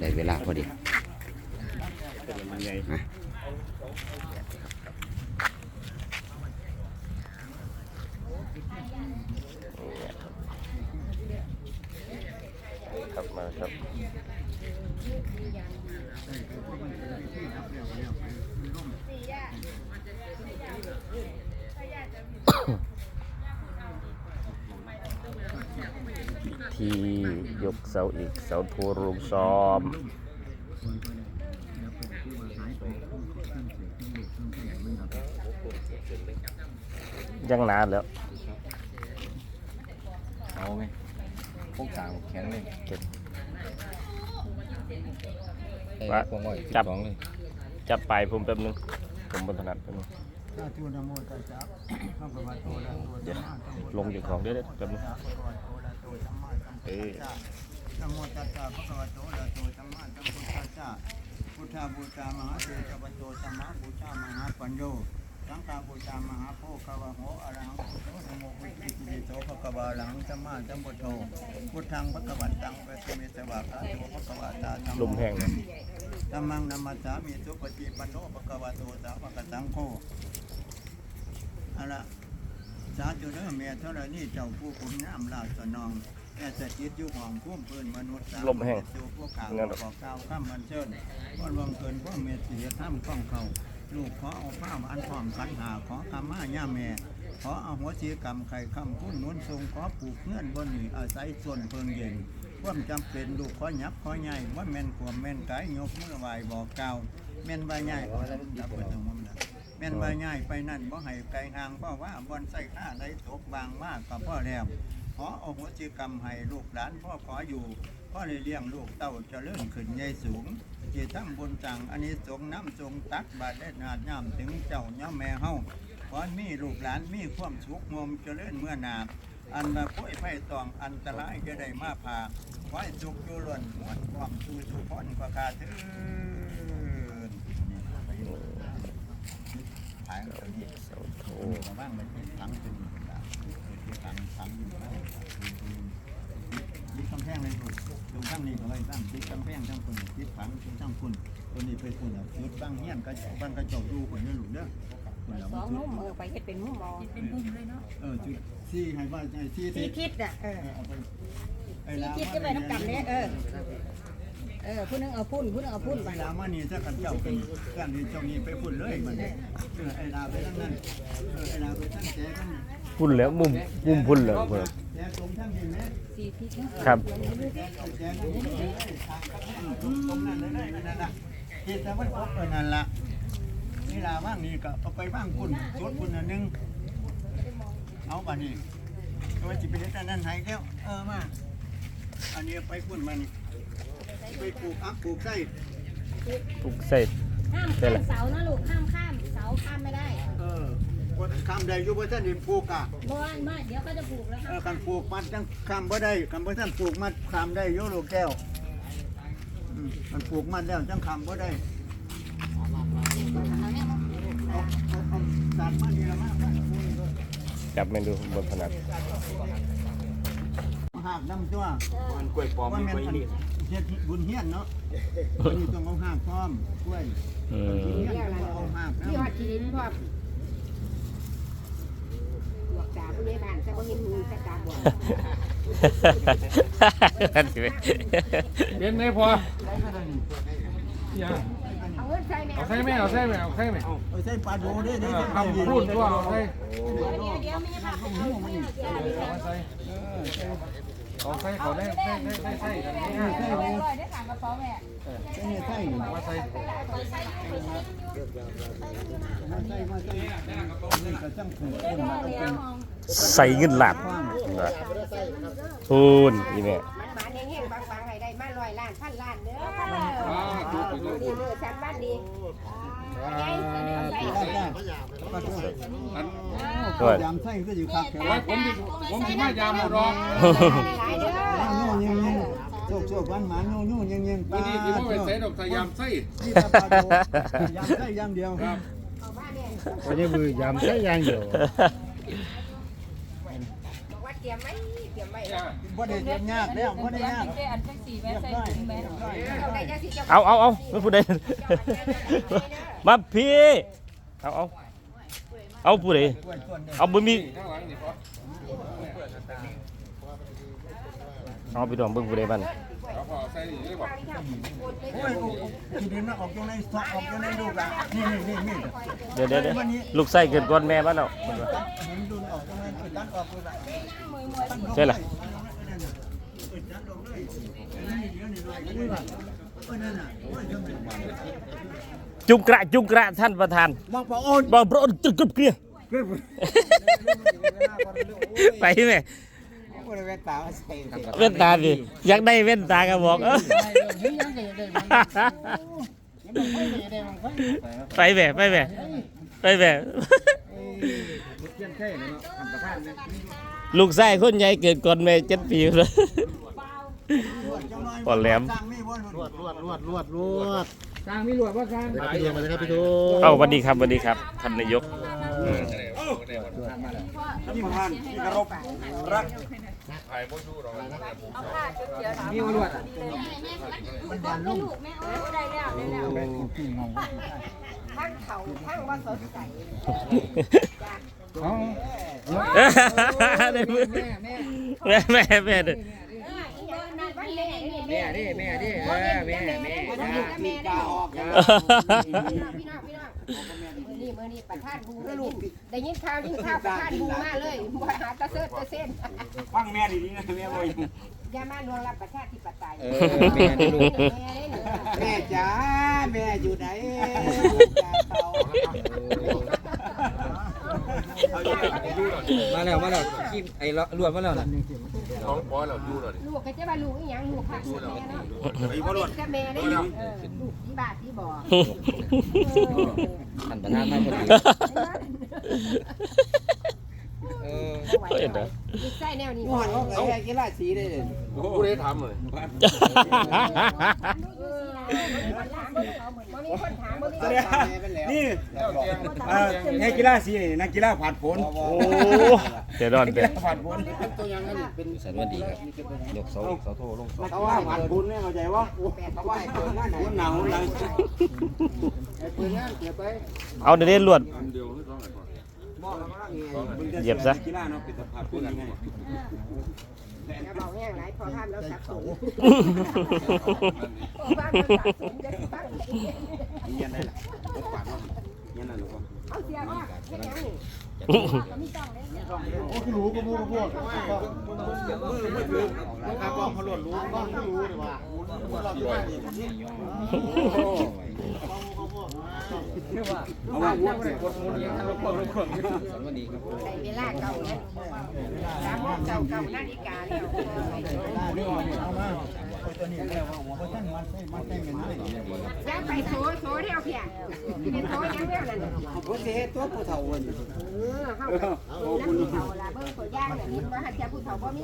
ได้เวลาพอดีนะครับมาครับ ที่ยกเสาอีกเสาโทรลงซ้อมยังนานแล้วเอาไงพวกกลางแข็งเลยเก็บไอ้ว่าพวกง่อยจับสองเลยจับปลายผมแป๊บนึงผมบนถนัดแป๊บนึงสาธุนะโมตัสสะพระบาโตอะระหะโตเดี๋ยวสัมมาสัมพุทธัสสะลงอยู่ของเดี๋ยวเดี๋ยวแป๊บนึง พระบาโตอะระหะโตสัมมาสัมตัสสะนะโมตัสสะพระโตอะระโตสัมมาสัมพุทธัสสะพุทธาบูชามหาเทวโตสัมมาบูชามหาปัญโยสังฆาบูชามหาโพคาวะโหอะระหังพุทโธนะโมพุทธิกิโตภะคะวะหังสัมมาสัมพุทโธพุทธังภะคะวันตังปะเสมิสวะคะโตภะคะวะตาธัมโมลมแห้งธัมมังนัมมัสสามิสุปฏิปันโนภะคะวะโตสาวกสังโฆอะระสาธุเด้อแม่ธรณีเจ้าผู้คุณน้ำลาสนอง แก่สถิตอยู่ห้องพุ่มพื้นมนุษย์สามลมแห้งสู่พวกกล่าวนั่นหรอขอกล่าวข้ามมันเชิญพ่อรวมเกินพ่อเมตสีข้ามข้องเขาลูกขอเอาผ้าอันพร้อมขันหาขอคำมาย่าแม่ขอเอาหัวชีกรรมไข่คำพุ่นนุ่นทรงขอปลูกเงื่อนบนนี้อาศัยส่วนเพิงเย็นความจำเป็นลูกขอหยับขอใหญ่ว่าแม่นขวมแม่นกายยกมือไหวบอกกล่าวแม่นใบใหญ่ขอแล้วดับไปตรงนั้นนะแม่นใบใหญ่ไปนั่นบ่ให้ไกลห่างเพราะว่าบอนใส่ข้าได้ตกบางมากกับพ่อแล้วข อเอาหัวชีกรรมให้ลูกหลานพ่อขออยู่พ่อเลยเลี้ยงลูกเต้าเจะเลื่อนขึ้นใหญ่สูงเจตทั้งบนจังอันนี้สงน้ำทรงตักบาดได้นาดย่ำถึงเจ้าย่าแม่เฮาขอให้มีลูกหลานมีความสุขงมเจริญเมื่อหนาอันมาป่วยไฟตองอันตรายจะได้มาพาไว้สุขอยู่ล้วนหมดความสุขสุขพ้นประกาศถึงทางตัวนี้เสาโทรโอ้ระว่างมันเป็นถังเป็น ถังถังอยู่นะยึดกำแพงเลยคุณตรงข้างนี้ก็เลยตั้งยึดกำแพงทั้งคนยึดถังทั้งคนตัวนี้ไปคุณอะยึดบ้างเฮี้ยนกระจกบ้างกระจกดูคนนี่หลุดเด้อคนเราสองนุ่มเออไปเฮ็ดเป็นมุ้งมองเป็นมุมเลยเนาะเออจุดที่ให้ว่าไอ้ที่ที่ทิศอะเออเอาไปไอ้สี่ลาทิศจะไปน้ำกันเนี่ยเออเออผู้หนึงเอาพุ่นผู้หนึงเอาพุ่นไปลามานี่ถ้ากันเจ้าเป็นกันนี่เจ้านี่ไปพูดเลยมันเออไอ้ลาไปทั้งนั้นเออไอ้ลาไปทั้งแจกัน พุ่นแล้วมุมมุมพุ่นแล้วเพื่อนแจกตรงทั้งดินเนี่ยสี่ทิศครับแจกตรงแจกตรงนี้เลยทางตรงนั้นเลยนั่นน่ะที่แต่ว่าพบกันนั่นละนี่ลาว่างนี่ก็เอาไปว่างคุณสดคุณอันนึงเอาบัดนี้ก็ว่าจิไปเฮ็ดอันนั้นให้แล้วเออมาอันนี้ไปคุณมันไปปลูกอักปลูกไส้ทุกเศษห้ามข้ามเสานะลูกห้ามข้ามเสาข้ามไม่ได้ เออบ่ คำใดอยู่บ่ท่านนี่ปลูกอะบ่ไม่เดี๋ยวก็จะปลูกแล้วเออคันปลูกมันจังคำบ่ได้คันบ่ท่านปลูกมันคำได้อยู่ลูกแก้วอืมมันปลูกมันแล้วจังคำบ่ได้เอาเอาเอาตัดมันนี่ละมาจับเมนูบนถนัดหากน้ำตัวมันกล้วยปลอมว่ามีแม่นกล้วยอันนี่เฮ็ดบุญเฮียนเนาะอันนี้ต้องเอาหากพร้อมกล้วยอืมบุญเฮียนต้องเอาหากที่ฮอนะดจีนพร้อมบวกจ่า ผู้ใหญ่บ้านจะบ่เห็นมือจะจ่าบวกนั่นสิเว้ยเด่นไหมพออย่าเอาเงินใส่แม่เอาใส่ไหมเอาใส่ไหมเอาใส่ไหมเอาใส่ปลาโดได้ได้คำพูดตัวเอาใส่เดี๋ยวเดี๋ยวเดี๋ยวไม่ใช่ค่ะ เอาเงินใส่เดี๋ยวเอาใส่เอาใส่เขาได้ได้ได้ได้ใส่กันนี่ใส่ไว้ร้อยได้ถามกระเป๋าแม่ใช่ใช่นี่มาใส่มาใส่มาใส่นี่ก็จังถูกเอ็นมาก็เป็นใส่เงินหลับพูนอีแม่มันหมาแห้งๆบางๆให้ได้มาร้อยล้านพันล้านเด้อดีเด้อชันบ้านดีใหญ่ใส่ได้ได้ปลาโดด้วยยามใส่ก็อยู่คักแถวผมผมสิมายามเอาดอกหลายเด้อโน่ยังยังโชคโชควันหมาโน่โน่ยังยังปลานี่ที่ผมไปใส่ดอกสยามใส่นี่ปลาโดยามใส่อย่างเดียวครับเอาบ้านเนี่ยไม่ใช่มือยามใส่ยางเดียวบอกว่าเตรียมไหมเตรียมไหม บ่ได้เรียนยากแล้วบ่ได้ยากอันจังสีแม่ใส่ถุงแม่เอาเอาเอาไม่พูดได้มาพี่ เอาเอาเอาผู้ใดเอาบ่มีเอาไปดองเบิ่งผู้ใดบ้านกันเดี๋ยวเดี๋ยวเดี๋ยวลูกไส้เกิดก่อนแม่บ้านเนาะเห็นดุนออกตรงในตัดอ อกเลยใช่ล่ะจุงกระจุงกระท่านประธานมองพระโอนบ่พระองค์ตึกกึบเกลียไปแม่เว้นตาดิอยากได้เว้นตาก็บอกเออไปแม่ไปแม่ไปแม่ลูกชายคนใหญ่เกิดก่อนแม่เจ็ดปีเลย ปอดแหลม รวดรวดรวดรวดรวดสร้างมีหลวดว่าสร้างพี่ทูมาเลยครับพี่ทูเอ้าสวัสดีครับสวัสดีครับท่านนายกอืมที่ผ่านที่กรบรักมีหลวดมันบานลุ่มทั้งเขาทั้งว่าสดใสเอาได้มือแม่แม่แม่แม่แม่ด้อแม่นี่แม่แม่ดิแม่ดิเออแม่แม่แม่จ้าแม่ได้ออกจ้าพี่น้องพี่น้องพี่น้องมือนี่มือนี่ประธานบูได้ยินได้ยินข่าวยินข่าวประธานบูมาเลยบ่หาตะเซิร์ตะเส้นฟังแม่ดีๆนะแม่บ่อยอย่ามาลวงรับประชาธิปไตยแม่นี่ลูกแม่ได้หนูแม่จ๋าแม่อยู่ไหนมาแล้วมาแล้วขี้ไอ้ลวดมาแล้วน่ะ ลูกก็จะว่าลูกอีหยังลูกค่ะลูกแม่เนาะจะแม่ได้ลูกลูกที่บาทที่บ่อท่านประธานมาพอดี เออเห็นเหรอใส่แนวนี้หอนเอากีฬาสีได้เลยผู้ได้ทำเลยบ่มีคนถามบ่มีคนนี่ถามนี่เอ่อให้กีฬาสีนี่นักกีฬาผ่านผลโอ้เดี๋ยวดอนเดี๋ยวผ่านผลสวัสดีครับยกเสาเสาโทลงเขาว่าผ่านผลเนี่ยเข้าใจว่าเขาว่าให้เปิดงานไหนหนาวหนาวให้เปิดงานเก็บไปเอาเดี๋ยวนี้ลวด เดียวหรือสองไหนก่อนเหยียบซะกีฬาเนาะเป็นสภาพผลยังไงอย่าเบาแห้งหลายพอภาพแล้วสับสนพอภาพแล้วสับสนจะฟังยันได้ล่ะรถกวาดเอาเสียว่าเฮ็ดหยังนี่โอ้คือรู้ก็มูก็พวกถ้ากล้องเขาหล่นรู้กล้องไม่รู้ดีว่า เอาว่าวัวเนี่ยกดมูนี่รบกวนรบกวนสวัสดีครับใส่เวลาเก่านะสามโมงเก่าเก่านาฬิกาแล้ว นี่เอามาตัวนี้แล้วว่าหัวท่านมันใช่มันใช่เป็นไงอย่าไปโซโซเดียวเพียเป็นโซยังเดียวนั่นผมจะเฮ็ดตัวผู้เฒ่าวันเออเฮาก็นั่นผู้เฒ่าล่ะเบิ่งตัวอย่างน่ะเห็นว่าหัดจะผู้เฒ่าบ่มี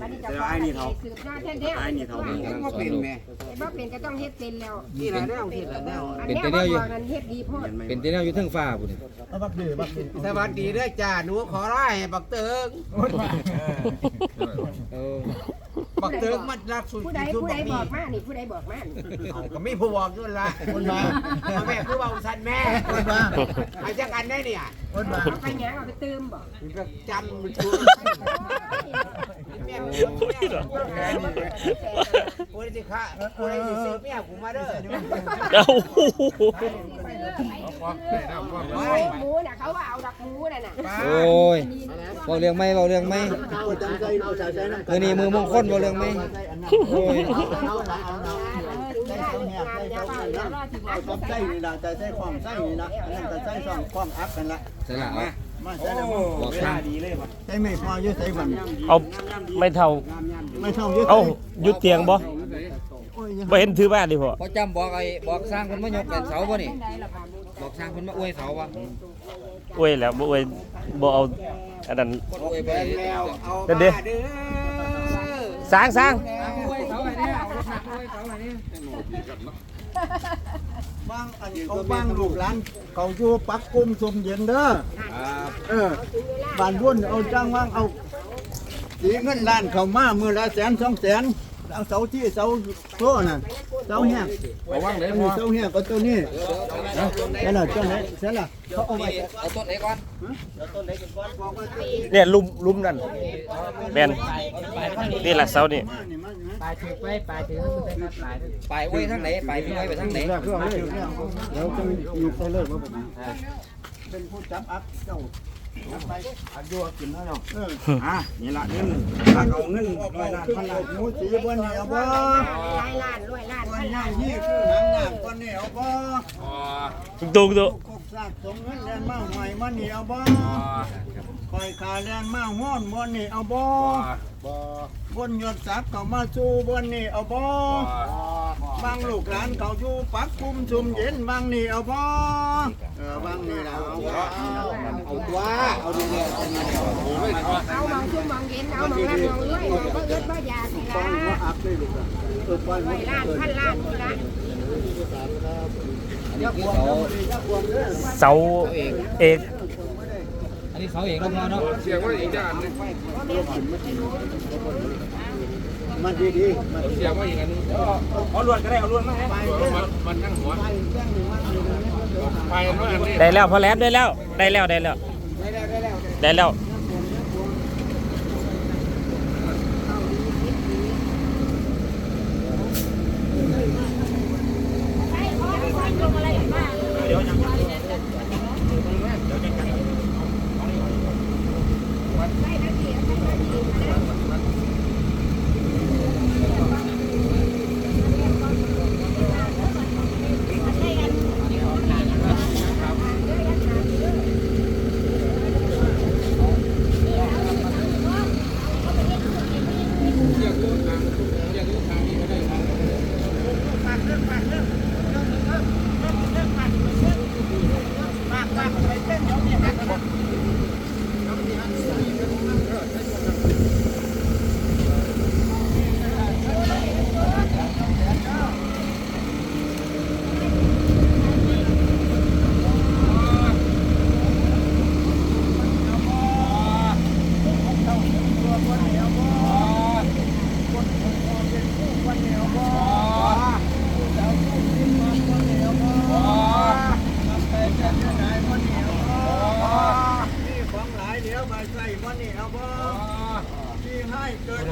บัดนี้จะขอให้สืบหน้าแท้เดียวไอ้นี่เฒ่าก็เป็นแม่บ่เป็นก็ต้องเฮ็ดเป็นแล้วที่ละแนวที่ละแนวอันนี้บ่บอกกันเฮ็ดดีโพดเป็นที่แนวอยู่เทั้งฟ้าพุ่นบักดื้อบักดื้อสวัสดีด้วยจ้าหนูขอร้ายให้บักเติงเออ บักเติงมันรักสุดผู้ใดสุดผู้ใดบักบนี่อกมานี่ผู้ใดบอกมานี่เอาก็มีผู้บอกด้วยละคนมาแม่คือว่าอุสันแม่คนมาอาจักกันได้เนี่ยคนมาเอาไปหยังเอาไปตืมบ่จำมันชัวแม่กูได้สิค่ะกูได้สิซื้อเมียกูมาเด้อเอ้า หมูน่ะเขาว่าเอาดักหมูน่ะน่ะโอ้ยเบาเรื่องไหมเบาเรื่องไหมเออนะมือนี้มือมงคลเบาเรื่องไหมโอ้ยเอาละเอาละใจเขาเนี่ยใจเขอาความใจนี่ละใจใจความใจนี่นะอันนั้นใจใจความความอัพกันละใช่ละเอามาใช่ล้วบอกท่าดีเลยใช่ไม่พอยุ่ใส่บันเอาไม่เท่าไม่เท่ายุ่เอายุดเตียงบ่ บ่เห็นถือบ้านดิพ่อพอจำบอกไอ้บอกสร้างคนมายกเป็นเสาบ่นี่บอกสร้างคนมาอวยเสาบ่อวยแล้วบ่อวยบ่เอาอันนั้นคนอวยไปแล้วเอาเดี๋ยวเดี๋ยวเด้อสร้างสร้างอวยเสาไอ้เนี่ยเอารถหนักอวยเสาไอ้เนี่ยบางอันเขาบางลูกหลานเขาอยู่ปักกุมสมเย็นเด้อเออบ้านวุ่นเอาจ้างว่างเอาสีเงินล้านเข้ามามือละแสนสองแสน เอาเสาที่เสาโซ่น่ะเสาแห้งเอาว่างเลยอันพนี้อเสาแห้งก็ตัวนี้เจ้าน่ะเจ้าไหนเจ้าล่ะเขาเอาไว้เอาต้นไหนก่อนเนี่ยลุมลุมนั่นแม่นนี่แหละเสานี่มานี่มานี่ปลายถือไปปลายถือมันเป็นปลายไปไว้ทางไหนไปพี่ไว้ไปทางไหนแล้วก็เลยแล้วจะอยู่ไปเลยว่าผมเป็นผู้จับอัพเจ้าไป อัดยัวกินแล้วเนาะอะนี่ละเงินถ้าเอาเงินร้อยล้านพันล้านมูสีบนเหนียวบ่ร้อยล้านร้อยล้านพันล้างนยี่คือหางน้ำบนเหนียวบ่ตุกตุก บซากสมเงินแลนมาใหม่มาเหนียวบ่คอยขาแลนมาห้อนบนนี่เอาบ่บนยศศักดิ์เขามาสู้บนนี่เอาบ่บางลูกหลานเขาอยู่ปักคุมชุมเย็นบางนี่เอาบ่เออบางนี่ล่ะเอาบ่เอาว่าเอาดีเลยเอามองชุ่มมองเย็นเอามองรับมองรวยบ่เอิดบ่อยากนี่ป้อนว่าล่ะอักเลยลูกอะเออป้อนร้อยล้านพันล้านนี่ล่ะ อันนี้คือเสายักษ์บวมเด้อเสาเอกอันนี้เสาเองก็พอเนาะมันดีๆมันเอาลวนก็ได้เอาลวนมาให้ไปเด้อมันทั้งหัวไปแจ้งหนึ่งมันอยู่ในนี้เด้อไปเนาะอันนี้ได้แล้วพอแล้วได้แล้วได้แล้วได้แล้วได้แล้ว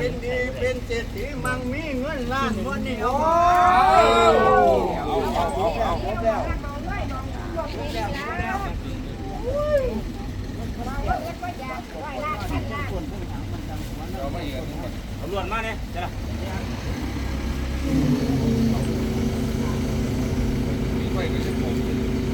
เป็นดีเป็นเศรษฐีมั่งมีเงินล้านวันนี้เอาตำรวจมาเนี่ยจ้ะไ